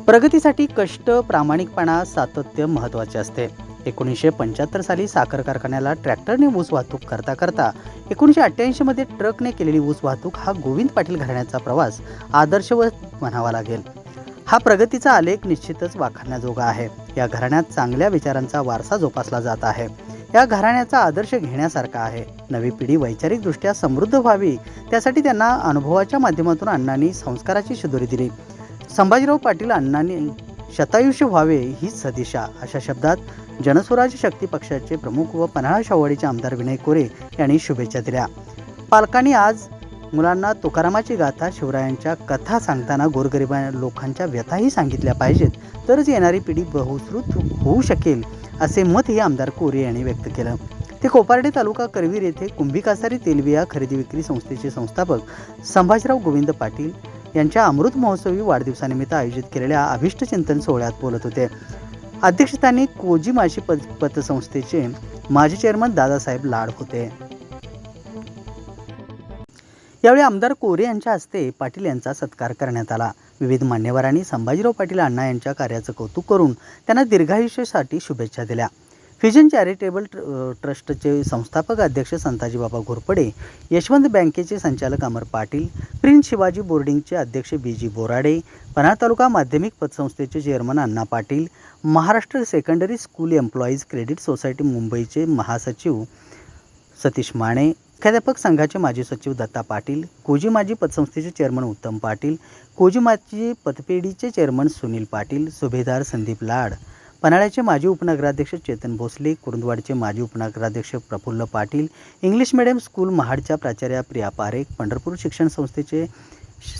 प्रगतीसाठी कष्ट प्रामाणिकपणा सातत्य महत्त्वाचे असते. एकोणीसशे पंच्याहत्तर साली साखर कारखान्याला ट्रॅक्टरने ऊस वाहतूक करता करता एकोणीसशे अठ्ठ्याऐंशीमध्ये ट्रकने केलेली ऊस वाहतूक हा गोविंद पाटील घराण्याचा प्रवास आदर्शवत म्हणावा लागेल. हा प्रगतीचा आलेख निश्चितच वाखाणण्याजोगा आहे. या घराण्यात चांगल्या विचारांचा वारसा जोपासला जात आहे. या घराण्याचा आदर्श घेण्यासारखा आहे. नवी पिढी वैचारिकदृष्ट्या समृद्ध व्हावी त्यासाठी त्यांना अनुभवाच्या माध्यमातून अण्णांनी संस्काराची शिदोरी दिली. संभाजीराव पाटील अण्णांनी शतायुष्य व्हावे हीच सदिशा. अशा शब्दात जनस्वराज्य शक्ती पक्षाचे प्रमुख व पन्हाळा शावडीचे आमदार विनय कोरे यांनी शुभेच्छा दिल्या. पालकांनी आज मुलांना तुकारामाची गाथा शिवरायांच्या कथा सांगताना गोरगरिबा लोकांच्या व्यथाही सांगितल्या पाहिजेत. तरच येणारी पिढी बहुश्रुत होऊ शकेल असे मतही आमदार कोरे यांनी व्यक्त केलं. ते कोपार्डे तालुका करवीर येथे कुंभी कासारी तेलबिया खरेदी विक्री संस्थेचे संस्थापक संभाजीराव गोविंद पाटील यांच्या अमृत महोत्सवी वाढदिवसानिमित्त आयोजित केलेल्या अभिष्ट चिंतन सोहळ्यात बोलत होते. अध्यक्षस्थानी कोजी माशी पत पतसंस्थेचे माजी चेअरमन दादासाहेब लाड होते. यावेळी आमदार कोरे यांच्या हस्ते पाटील यांचा सत्कार करण्यात आला. विविध मान्यवरांनी संभाजीराव पाटील अण्णा यांच्या कार्याचं कौतुक करून त्यांना दीर्घायुष्यासाठी शुभेच्छा दिल्या. फिजन चॅरिटेबल ट्र- ट्रस्टचे संस्थापक अध्यक्ष संताजी बाबा घोरपडे यशवंत बँकेचे संचालक अमर पाटील प्रिन्स शिवाजी बोर्डिंगचे अध्यक्ष बी जी बोराडे पन्हाळ तालुका माध्यमिक पतसंस्थेचे chairman Anna Patil Maharashtra secondary school employees credit society मुंबईचे महासचिव सतीश माने मुख्याध्यापक संघाचे माजी सचिव दत्ता पाटील कोजी माजी पतसंस्थेचे चेअरमन उत्तम पाटील कोजी माजी पतपेढीचे चेअरमन सुनील पाटील सुभेदार संदीप लाड पन्हाळ्याचे माजी उपनगराध्यक्ष चेतन भोसले कुरुंदवाडचे माजी उपनगराध्यक्ष Prafulla Patil English medium school महाडच्या प्राचार्या प्रिया पारेख पंढरपूर शिक्षण संस्थेचे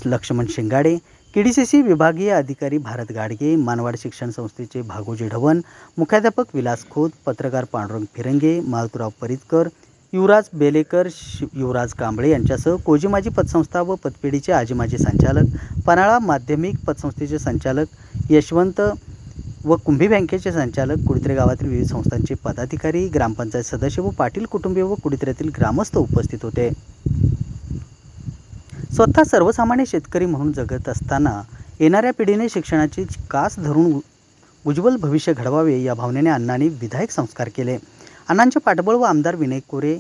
लक्ष्मण शिंगाडे केडीसीसी विभागीय अधिकारी भारत गाडगे मानवाड शिक्षण संस्थेचे भागोजी ढवण मुख्याध्यापक विलास खोत पत्रकार पांडुरंग फिरंगे मारुतराव परितकर युवराज बेलेकर शि युवराज कांबळे यांच्यासह कोजीमाजी पतसंस्था व पतपेढीचे आजीमाजी संचालक पन्हाळा माध्यमिक पतसंस्थेचे संचालक यशवंत व कुंभी बँकेचे संचालक कुडित्रे गावातील विविध संस्थांचे पदाधिकारी ग्रामपंचायत सदस्य व पाटील कुटुंबीय व कुडित्र्यातील ग्रामस्थ उपस्थित होते. स्वतः सर्वसामान्य शेतकरी म्हणून जगत असताना येणाऱ्या पिढीने शिक्षणाची कास धरून उज्ज्वल भविष्य घडवावे या भावनेने अण्णांनी विधायक संस्कार केले. अण्णांचे पाठबळ व आमदार विनय कोरे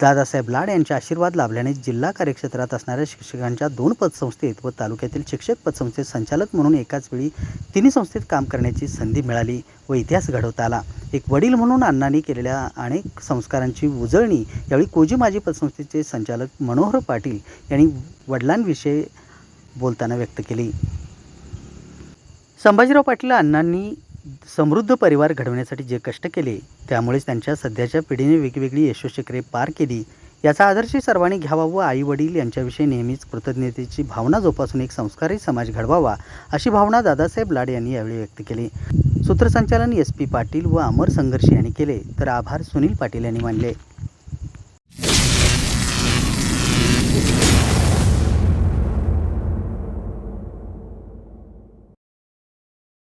दादासाहेब लाड यांचे आशीर्वाद लाभल्याने जिल्हा कार्यक्षेत्रात असणाऱ्या शिक्षकांच्या दोन पदसंस्थेत व तालुक्यातील शिक्षक पदसंस्थेत संचालक म्हणून एकाच वेळी तिन्ही संस्थेत काम करण्याची संधी मिळाली व इतिहास घडवता आला. एक वडील म्हणून अण्णांनी केलेल्या अनेक संस्कारांची उजळणी यावेळी कोजी माजी पदसंस्थेचे संचालक मनोहर पाटील यांनी वडिलांविषयी बोलताना व्यक्त केली. संभाजीराव पाटील अण्णांनी समृद्ध परिवार घडवण्यासाठी जे कष्ट केले त्यामुळेच त्यांच्या सध्याच्या पिढीने वेगवेगळी यशोशिखरे पार केली. याचा आदर्श सर्वांनी घ्यावा व आईवडील यांच्याविषयी नेहमीच कृतज्ञतेची भावना जोपासून एक संस्कारी समाज घडवावा अशी भावना दादासाहेब लाड यांनी यावेळी व्यक्त केली. सूत्रसंचालन एस पी पाटील व अमर संघर्ष यांनी केले तर आभार सुनील पाटील यांनी मानले.